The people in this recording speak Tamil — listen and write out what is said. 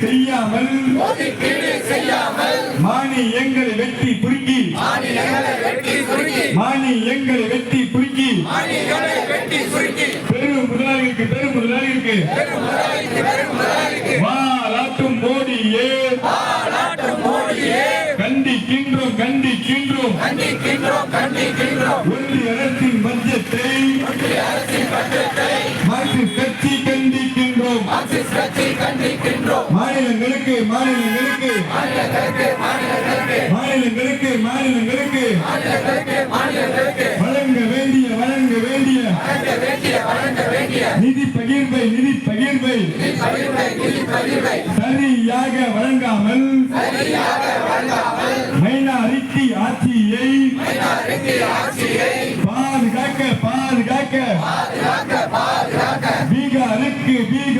செய்யாமல் ஒதுக்கீடு செய்யாமல் மானியங்களை வெட்டி குறுக்கி மானியங்களை வெட்டி சுருக்கி மானியங்களை வெட்டி குறுக்கி மானியங்களை வெட்டி சுருக்கி பெரும் முதலாளிகளுக்கு பெரும் முதலாளிகளுக்கு பெரும் முதலாளிக்கு பெரும் முதலாளிக்கு. வாலாட்டும் மோடியே. பாராட்டும் மோடியே. கண்டிக்கின்றோம் கண்டிக்கின்றோம். கண்டிக்கின்றோம் கண்டிக்கின்றோம். ஒன்றிய அரசின் பட்ஜெட்டை கட்சி கண்டிக்கின்றோம் மார்க்சிஸ்ட் கட்சி கண்டிக்கின்றோம் மாநிலங்களுக்கு மாநிலங்களுக்கு. மாநிலங்களுக்கு மாநிலங்களுக்கு. மாநிலங்களுக்கு மாநிலங்களுக்கு மாநிலங்களுக்கு வழங்க வேண்டிய வழங்க வேண்டிய. நிதி பகிர்வை நிதி பகிர்வை. சரியாக வழங்காமல். சரியாக ஆட்சியை பாதுகாக்க பாதுகாக்க பாதுகாக்க. பீகாருக்கு பீகார்